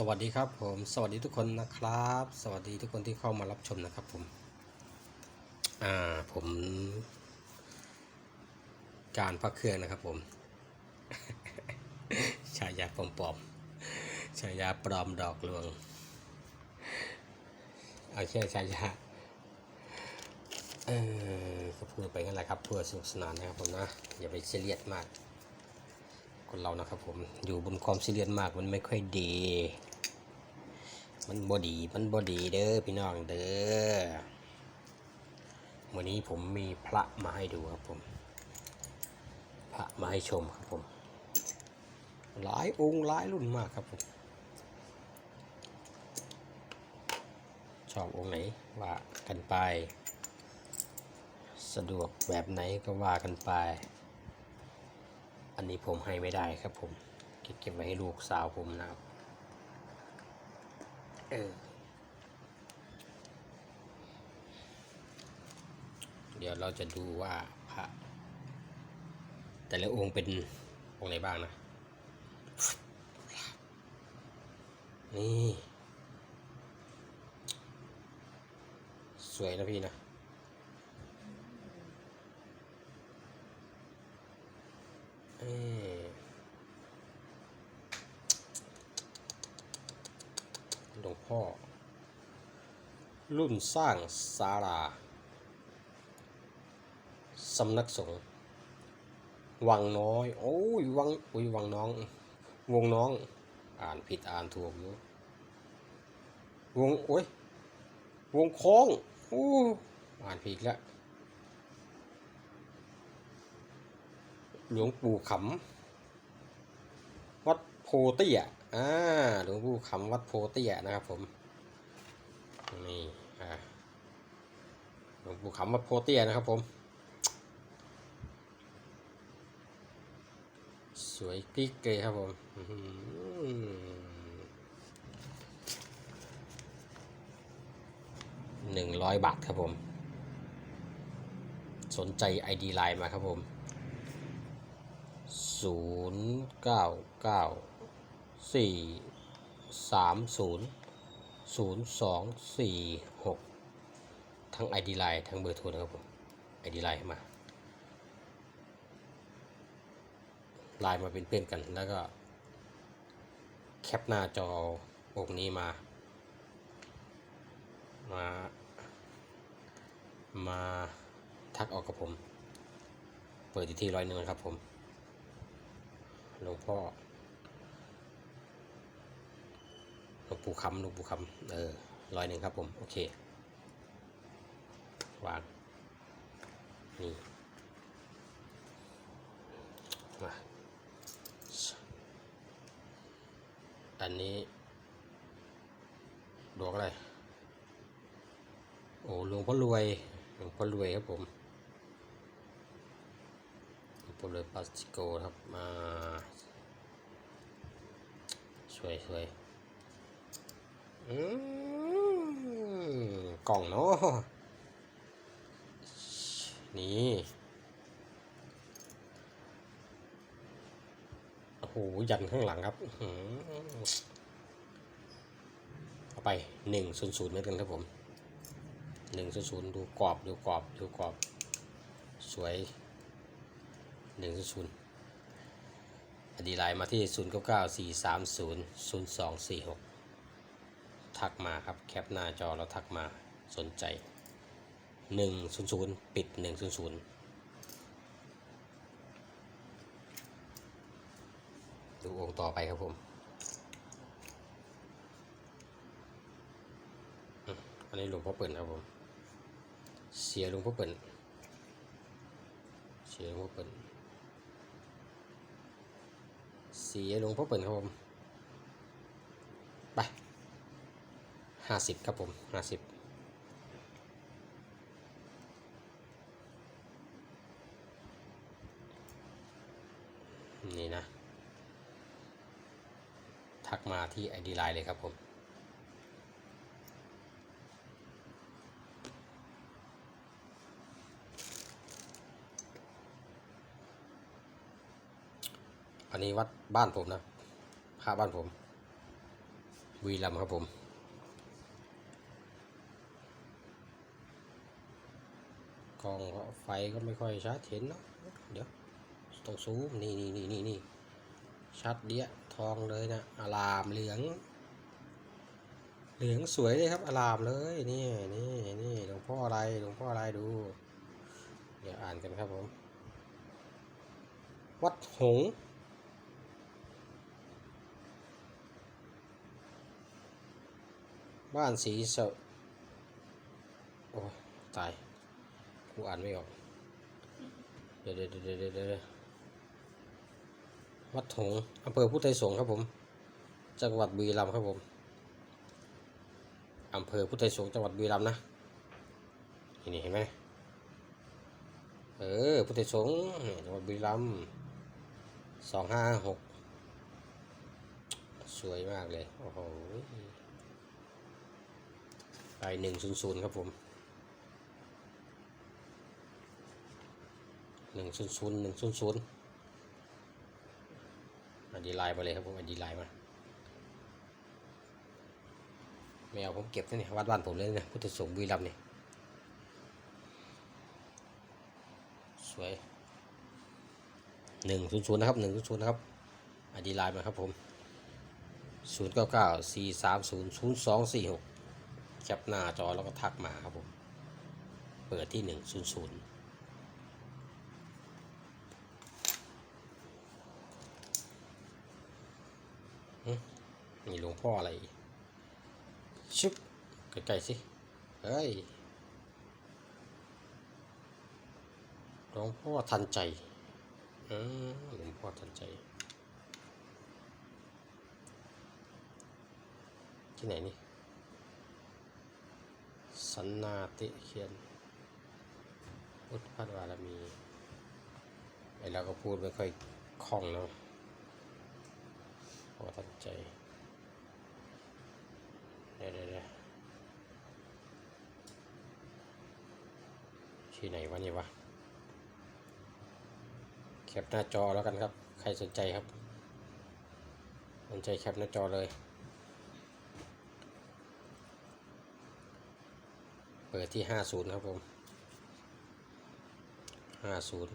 สวัสดีครับผมสวัสดีทุกคนนะครับ สวัสดีทุกคนที่เข้ามารับชมนะครับผมอ่าผม การพักเครื่องนะครับผมฉายาปลอมๆฉายาปลอมดอกลวงเอาแค่ฉายาเออก็พูดไปงั้นแหละครับเพื่อสนุกสนานนะครับผมนะอย่าไปซีเรียสมากคนเรานะครับผมอยู่บนความซีเรียสมากมันไม่ค่อยดี มันบอดี มันบอดีเด้อพี่น้องเด้อ วันนี้ผมมีพระมาให้ดูครับผม พระมาให้ชมครับผม หลายองค์หลายรุ่นมากครับผม ชอบองค์ไหนว่ากันไป สะดวกแบบไหนก็ว่ากันไป อันนี้ผมให้ไม่ได้ครับผม เก็บไว้ให้ลูกสาวผมนะครับ เออ เดี๋ยวเราจะดูว่าพระแต่ละองค์เป็นองค์ไหนบ้างนะ นี่ สวยนะพี่นะเออหลวง พ่อ รุ่นสร้างศาลาสำนักสงฆ์วังน้อย โอ้ยวังอุ้ยวังน้อง วงน้อง อ่านผิดอ่านถูกอยู่วงโอ้ยวงโค้งโอ้อ่านผิดแล้วหลวงปู่ขำวัดโพเตี้ย อ่าหลวงปู่ขำวัดโพเตียนะครับผม นี่ อ่า หลวงปู่ขำวัดโพเตียนะครับผม สวยกิ๊กเลยครับผมอื้อหือหนึ่งร้อยบาทครับผม สนใจ ID ไลน์มาครับผมศูนย์เก้าเก้า สี่สามศูนย์ศูนย์สองสี่หกทั้ง ID ไลน์ทั้งเบอร์โทรนะครับผม ID ไลน์มาไลน์มาเป็นเพื่อนกันแล้วก็ แคปหน้าจอองค์นี้มา มา มาทักออกกับผม เปิดอยู่ที่ร้อยหนึ่งนะครับผมหลวงพ่อ หลวงปู่คำหลวงปู่คำเออร้อยหนึ่งครับผม โอเควางนี่มาอันนี้ดอกอะไร โอ้หลวงพ่อรวยหลวงพ่อรวยครับผมโปรเลปาสติโกครับมาสวยสวย กล่องเนาะนี่โอ้โหยันข้างหลังครับเอาไปหนึ่งศูนย์ศูนย์เหมือนกันครับผมหนึ่งศูนย์ศูนย์ดูกรอบดูกรอบดูกรอบ สวยหนึ่งศูนย์อดีไลน์มาที่ศูนย์เก้าเก้าสี่สามศูนย์ศูนย์สองสี่หก ทักมาครับแคปหน้าจอแล้วทักมาสนใจหนึ่งศูนย์ศูนย์ปิดหนึ่งศูนย์ศูนย์ดูองค์ต่อไปครับผมอืมอันนี้หลวงพ่อเปิ่นครับผม เสียหลวงพ่อเปิ่นเสียหลวงพ่อเปิ่นเสียหลวงพ่อเปิ่นครับผม ไป ห้าสิบครับผมห้าสิบนี่นะ ทักมาที่ ID Line เลยครับผมอันนี้วัดบ้านผมนะพระบ้านผมบุรีรัมครับผม กล้ องก็ไฟก็ไม่ค่อยชัดเห็นเนาะเดี๋ยวต้องซูมนี่นี่นี่นี่นี่ชัดเดียทองเลยนะอารามเหลือง เหลืองสวยเลยครับอารามเลยนี่นี่นี่หลวงพ่ออะไรหลวงพ่ออะไรดู เดี๋ยวอ่านกันครับผม วัดหงบ้านสีเสโอ้ตาย กูอ่านไม่ออก เดี๋ยวเดี๋ยวเดี๋ยวเดี๋ยววัดหงอำเภอพุทธไทยสงฆ์ครับผม จังหวัดบุรีรัมย์ครับผมอำเภอพุทธไทยสงฆ์จังหวัดบุรีรัมย์นะนี่เห็นไหมเออพุทธไทยสงฆ์จังหวัดบุรีรัมย์สองห้าหกสวยมากเลย โอ้โหไปหนึ่งศูนย์ศูนย์ครับผม หนึ่งศูนย์ศูนย์หนึ่งศูนย์ศูนย์อันดีไลน์มาเลยครับผมอันดีไลน์มาไม่เอาผมเก็บนี่วัดบ้านผมเลยเนี่ยพุทธสงฆ์บุรีรัมย์เนี่ยสวยหนึ่งศูนย์ศูนย์นะครับหนึ่งศูนย์ศูนย์นะครับอันดีไลน์มาครับผมศูนย์เก้าเก้าสี่สามศูนย์ศูนย์สองสี่หกแคปหน้าจอแล้วก็ทักมาครับผม เปิดที่หนึ่งศูนย์ศูนย์ มีหลวงพ่ออะไรชึบใกล้ๆสิ เฮ้ย หลวงพ่อทันใจอืมหลวงพ่อทันใจ ที่ไหนนี่ สันนาติเขียนพุทธพัฒวารมีไอเราก็พูดไม่ค่อยคล่องเนาะพอทันใจ เดี๋ยวเดี๋ยวที่ไหนวะนี่วะแคปหน้าจอแล้วกันครับ ใครสนใจครับ สนใจแคปหน้าจอเลย เปิดที่ห้าศูน50 ครับผมห้าศูนย์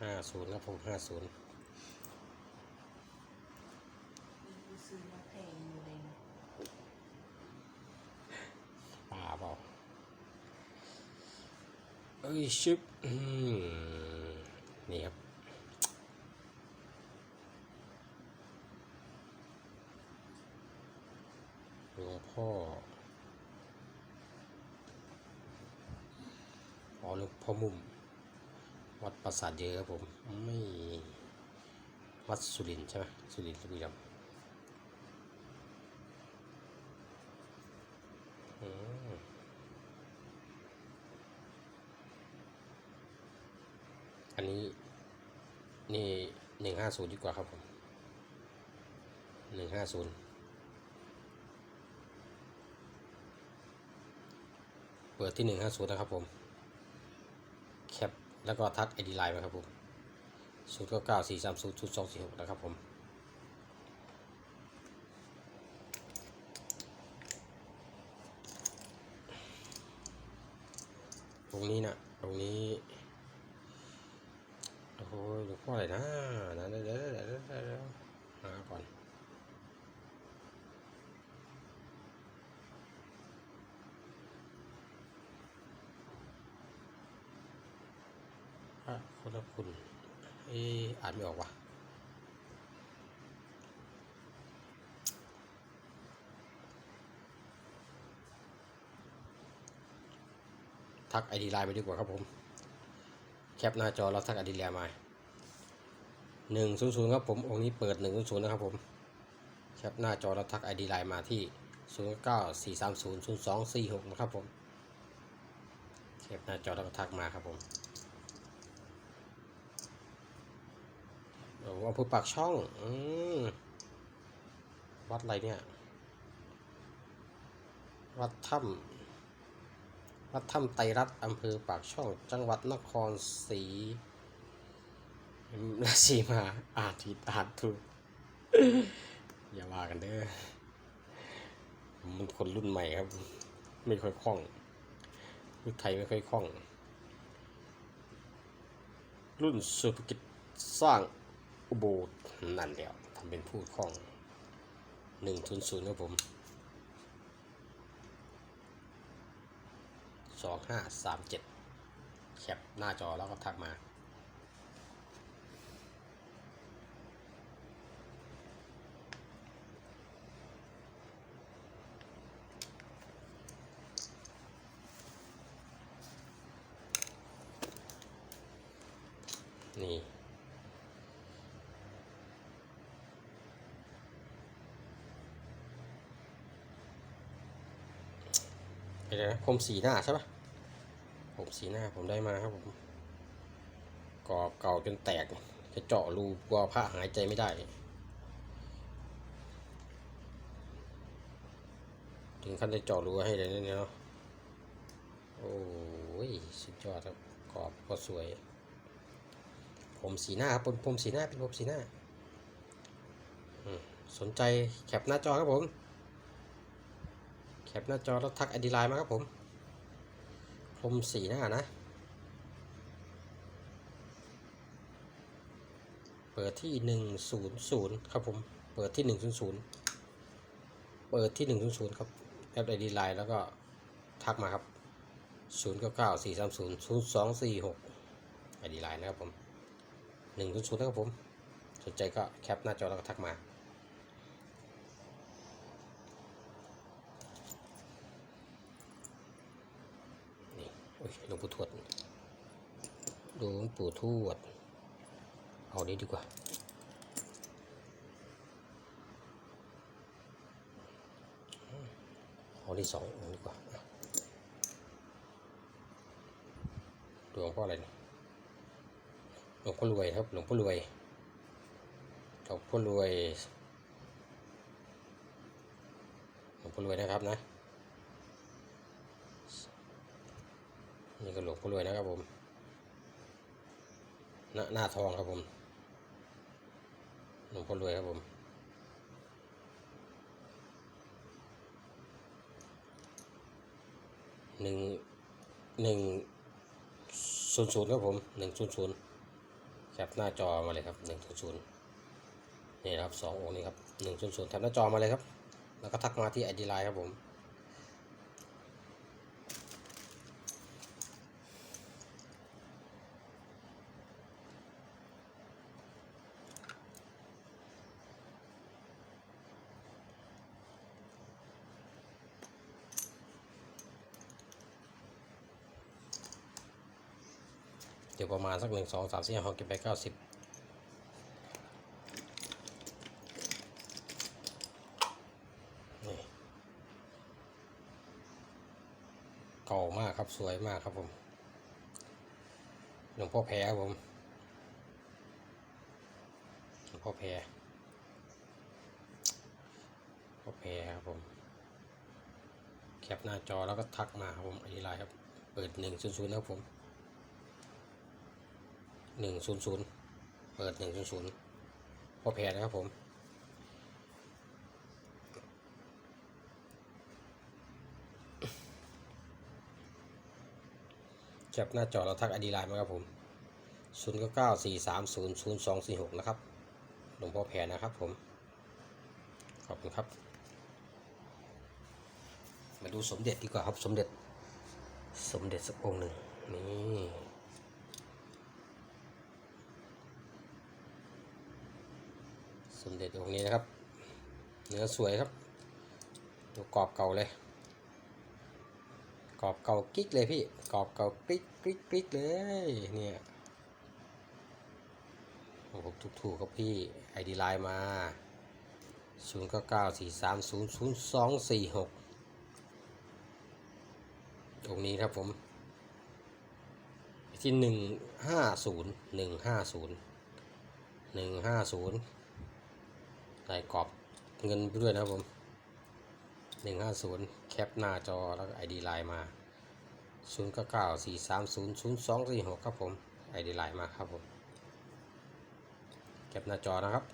ห้าศูน50 ครับผมย์ ชิปอืมนี่ครับ หลวงพ่อ อ๋อหลวงพ่อมุม วัดปราสาทเยอะครับผม ไม่ วัดสุรินใช่ไหมสุรินทร์บุรีรัมย์อืมอั นนี้นี่หนึ่งห้าศูนย์ดีกว่าครับผมหนึ่งห้าศูนย์เปิดที่หนึ่งห้าศูนย์นะครับผม แคปแล้วก็ทักไอดีไลน์มาครับผมศูนย์เก้าเก้าสี่สามศูนย์ศูนย์สองสี่หกนะครับผมตรงนี้นะตรงนี้ โอ้โหหลวงพ่ออะไรนะนะเดี๋ยวเดี๋ยวเดี๋ยวเดี๋ยวหาก่อนพระพุทธคุณเอ๊ะอ่านไม่ออกว่ะทักไอดีไลน์ไปดีกว่าครับผม แคปหน้าจอแล้วทักอดีไลน์มาหนึ่งศูนย์ศูนย์ครับผมองค์นี้เปิดหนึ่งศูนย์ศูนย์นะครับผมแคปหน้าจอแล้วทักไอดีไลน์มาที่ศูนย์เก้าสี่สามศูนย์ศูนย์สองสี่หกนะครับผมแคปหน้าจอแล้วก็ทักมาครับผมโอ้อำเภอปากช่องอืมวัดอะไรเนี่ย วัดถ้ำ วัดถ้ำไตรรัตน์อำเภอปากช่องจังหวัดนครศรีราศีมาอาจผิดอาจถูกอย่าว่ากันเด้อมันคนรุ่นใหม่ครับ ไม่ค่อยคล่องรุ่นไทยไม่ค่อยคล่อง รุ่นสุภกิจสร้างอุโบสถนั่นเดียวทำเป็นพูดคล่องหนึ่งทุนศูนย์ครับผม สองห้าสามเจ็ดแคปหน้าจอแล้วก็ทักมา นี่ เป็นไงนะผมสีหน้าใช่ปะผมสีหน้าผมได้มาครับผมก่อบเก่าจนแตกจะเจาะรูกลัวผ้าหายใจไม่ได้ถึงขั้นจะเจาะรูให้เลยเนี่ยเนาะโอ้ยสุดยอดครับกรอบก็สวย ผมสีหน้าครับผมผมสีหน้าเป็นผมสีหน้าสนใจแคปหน้าจอครับผม แคปหน้าจอแล้วทักอดีไลน์มาครับผมผมสีหน้านะ เปิดที่หนึ่งศูนย์ศูนย์ครับผม เปิดที่หนึ่งศูนย์ศูนย์เปิดที่หนึ่งศูนย์ศูนย์ครับแอปไอดีไลน์แล้วก็ทักมาครับศูนย์เก้าเก้าสี่สามศูนย์ศูนย์สองสี่หกไอดีไลน์นะครับผมหนึ่งศูนย์ศูนย์นะครับผม สนใจก็แคปหน้าจอแล้วก็ทักมา นี่โอ้ย หลวงปู่ทวดหลวงปู่ทวด เอานี้ดีกว่า เอาที่สองดีกว่าหลวงพ่ออะไรหลวงพ่อรวยครับ หลวงพ่อรวยหลวงพ่อรวย หลวงพ่อรวยนะครับนะ นี่ก็หลวงพ่อรวยนะครับผมหน้าหน้าทองครับผมหลวงพ่อรวยครับผมหนึ่งหนึ่งศูนย์ศูนย์ครับผมหนึ่งศูนย์ศูนย์แคปหน้าจอมาเลยครับหนึ่งศูนย์ศูนย์นี่นะครับสององค์นี้ครับหนึ่งศูนย์ศูนย์แคปหน้าจอมาเลยครับ แล้วก็ทักมาที่ไอดีไลน์ครับผม เดี๋ยวประมาณสักหนึ่งสองสามสี่ห้าหกเจ็ดแปดเก้าสิบนี่เก่ามากครับสวยมากครับผมหลวงพ่อแพรครับผมหลวงพ่อแพรพ่อแพรครับผมแคปหน้าจอแล้วก็ทักมาครับผมอีไลน์ครับ เปิดหนึ่งศูนย์ศูนย์นะครับผม หนึ่งศูนย์ศูนย์เปิดหนึ่งศูนย์ศูนย์พอแพรนะครับผมแคปหน้าจอเราทักอดีไลน์มาครับผมศูนย์เก้าสี่สามศูนย์ศูนย์สองสี่หกนะครับหลวงพ่อแพรนะครับผม ขอบคุณครับ มาดูสมเด็จดีกว่าครับ สมเด็จ สมเด็จสักองค์หนึ่งนี่ มเด็จองค์นี้นะครับ เนื้อสวยครับดูกรอบเก่าเลยกรอบเก่ากิ๊กเลยพี่กรอบเก่ากริ๊กกริ๊กกริ๊กเลยเนี่ยโอ้โหถูกถูกครับพี่ไอดีไลน์มา0 9 9 4 3 0 0 2 4 6 ตรงนี้ครับผม ที่ 150 150 150 ใส่กรอบเงินไปด้วยนะครับผมหนึ่งห้าศูนย์แคปหน้าจอแล้วก็ไอดีไลน์มาศูนย์เก้าเก้าสี่สามศูนย์ศูนย์สองสี่หกครับผมไอดีไลน์มาครับผม แคปหน้าจอนะครับ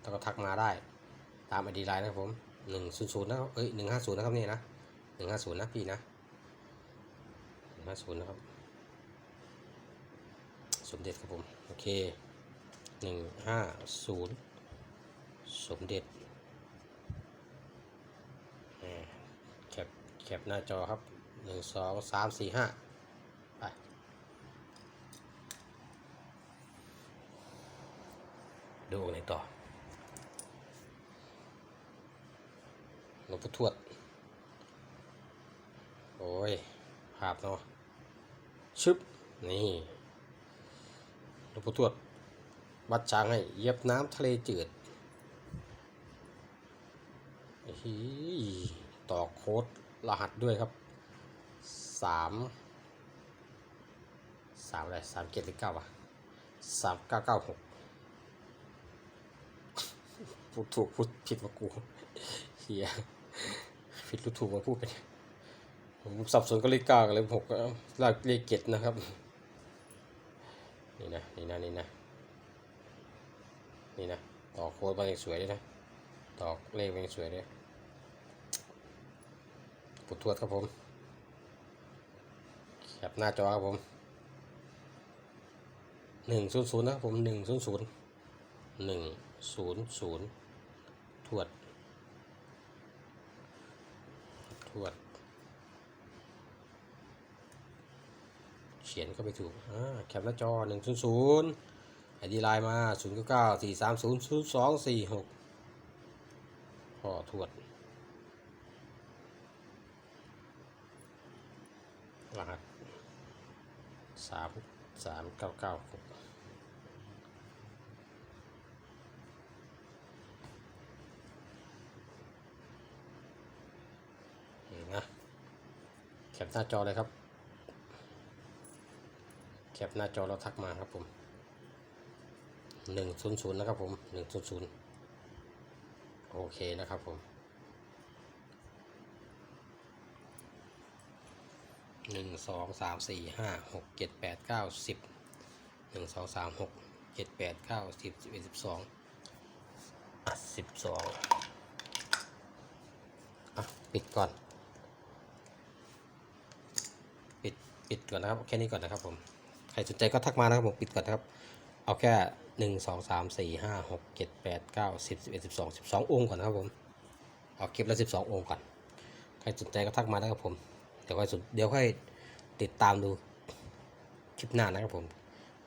แล้วก็ทักมาได้ตามไอดีไลน์นะครับผมหนึ่งศูนย์ศูนย์นะครับ เอ้ยหนึ่งห้าศูนย์นะครับนี่นะหนึ่งห้าศูนย์นะพี่นะหนึ่งห้าศูนย์นะครับ สมเด็จครับผม โอเคหนึ่งห้าศูนย์ สมเด็จแคปแคปหน้าจอครับหนึ่งสองสามสี่ห้าไปดูอะไรต่อหลวงปู่ทวด โอ้ย ภาพเนาะชึบ นี่หลวงปู่ทวด วัดช้างให้ เยียบน้ำทะเลจืด ต่อโค้ดรหัสด้วยครับสามสามอะไรสามเจ็ดหรือเก้าวะสามเก้าเก้าหกพูดถูกพูดผิดมากูเฮียผิดรู้ถูกมาพูดไปผมสับสนก็เลขเก้ากับเลขหกก็ลากเลขเจ็ดนะครับ นี่นะนี่นะนี่นะนี่นะต่อโค้ดมาอย่างสวยเลยนะ ต่อเลขมาอย่างสวยเลย ปุดทวดครับผมแคปหน้าจอครับผมหนึ่งศูนย์ศูนย์นะครับผมหนึ่งศูนย์ศูนย์หนึ่งศูนย์ศูนย์ทวด ทวด เขียนก็ไปถูกอ่าแคปหน้าจอหนึ่งศูนย์ศูนย์ไอดีไลน์มาศูนย์เก้าเก้าสี่สามศูนย์ศูนย์สองสี่หกพ่อทวด รหัส สามสามเก้าเก้าหกนี่นะแคปหน้าจอเลยครับ แคปหน้าจอเราทักมาครับผมหนึ่งศูนย์ศูนย์นะครับผมหนึ่งศูนย์ศูนย์โอเคนะครับผม หนึ่งสองสามสี่ห้าหกเจ็ดแปดเก้าสิบหนึ่งสองสามหกเจ็ดแปดเก้าสิบสิบเอ็ดสิบสองอะสิบสองอะปิดก่อน ปิดปิดก่อนนะครับ แค่นี้ก่อนนะครับผม ใครสนใจก็ทักมานะครับผม ปิดก่อนนะครับ เอาแค่หนึ่งสองสามสี่ห้าหกเจ็ดแปดเก้าสิบสิบเอ็ดสิบสองสิบสององค์ก่อนนะครับผม เอาคลิปละสิบสององค์ก่อน ใครสนใจก็ทักมานะครับผม เดี๋ยวค่อยสนเดี๋ยวค่อยติดตามดูคลิปหน้านะครับผม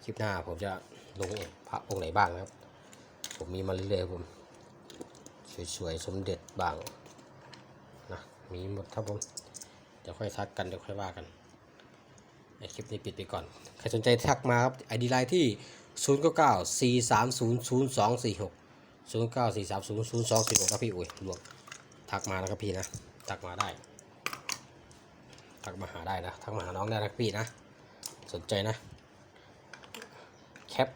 คลิปหน้าผมจะลงพระองค์ไหนบ้างนะครับ ผมมีมาเรื่อยๆผมสวยๆสมเด็จบ้างนะมีหมดครับผมเดี๋ยวค่อยทักกันเดี๋ยวค่อยว่ากันในคลิปนี้ปิดไปก่อนใครสนใจทักมาครับไอดีไลน์ที่ 0 9 9 4 3 0 0 2 4 6 0 9 4 3 0 0 2 4 6ครับพี่อุ้ยหลวงทักมานะครับพี่นะ ทักมาได้ ทักมาหาได้นะทักมาหาน้องได้นะพี่นะ สนใจนะ แคป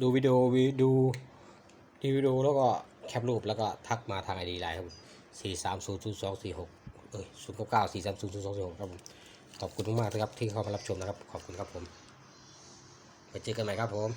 ดูวิดีโอวิดูดูวิดีโอแล้วก็แคปรูปแล้วก็ทักมาทางไอดีไลน์ครับ4 3 0 0 2 4 6เอ้ย0 9 9 4 3 0 0 2 4 6ครับผมขอบคุณมากนะครับที่เข้ามารับชมนะครับ ขอบคุณครับผมไปเจอกันใหม่ครับผม